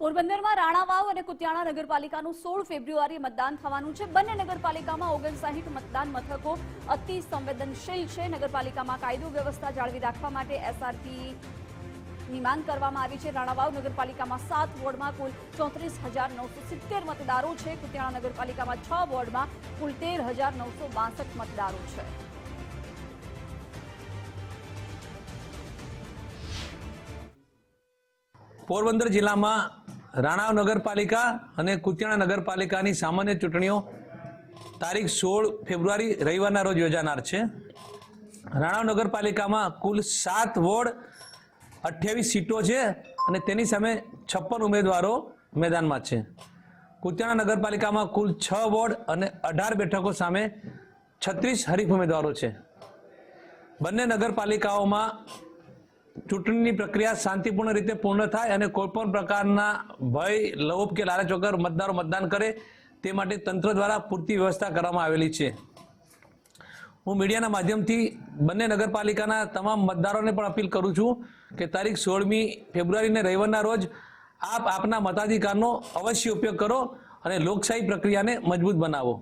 પોરબંદરમાં રાણાવાવ અને કુતિયાણા નગરપાલિકાનું સોળ ફેબ્રુઆરી મતદાન થવાનું છે. બંને નગરપાલિકામાં ઓગણસાહીઠ મતદાન મથકો અતિ સંવેદનશીલ છે. નગરપાલિકામાં કાયદો વ્યવસ્થા જાળવી રાખવા માટે એસઆરપી ની માંગ કરવામાં આવી છે. રાણાવાવ નગરપાલિકામાં સાત વોર્ડમાં કુલ ચોત્રીસ હજાર નવસો સિત્તેર મતદારો છે. કુતિયાણા નગરપાલિકામાં છ વોર્ડમાં કુલ તેર હજાર નવસો બાસઠ મતદારો છે. પોરબંદર જિલ્લામાં રાણાવ નગરપાલિકા અને કુતિયાણા નગરપાલિકાની સામાન્ય ચૂંટણીઓ તારીખ સોળ ફેબ્રુઆરી રવિવારના રોજ યોજાનાર છે. રાણાવ નગરપાલિકામાં કુલ સાત વોર્ડ અઠ્યાવીસ સીટો છે અને તેની સામે છપ્પન ઉમેદવારો મેદાનમાં છે. કુતિયાણા નગરપાલિકામાં કુલ છ વોર્ડ અને અઢાર બેઠકો સામે છત્રીસ હરીફ ઉમેદવારો છે. બંને નગરપાલિકાઓમાં ચૂંટણીની પ્રક્રિયા શાંતિપૂર્ણ રીતે પૂર્ણ થાય અને કોઈ પણ પ્રકારના ભય લોભ કે લાલચ વગર મતદારો મતદાન કરે, તે માટે તંત્ર દ્વારા પૂરતી વ્યવસ્થા કરવામાં આવેલી છે. હું મીડિયાના માધ્યમથી બંને નગરપાલિકાના તમામ મતદારોને પણ અપીલ કરું છું કે તારીખ સોળમી ફેબ્રુઆરીને રવિવારના રોજ આપ આપના મતાધિકારનો અવશ્ય ઉપયોગ કરો અને લોકશાહી પ્રક્રિયાને મજબૂત બનાવો.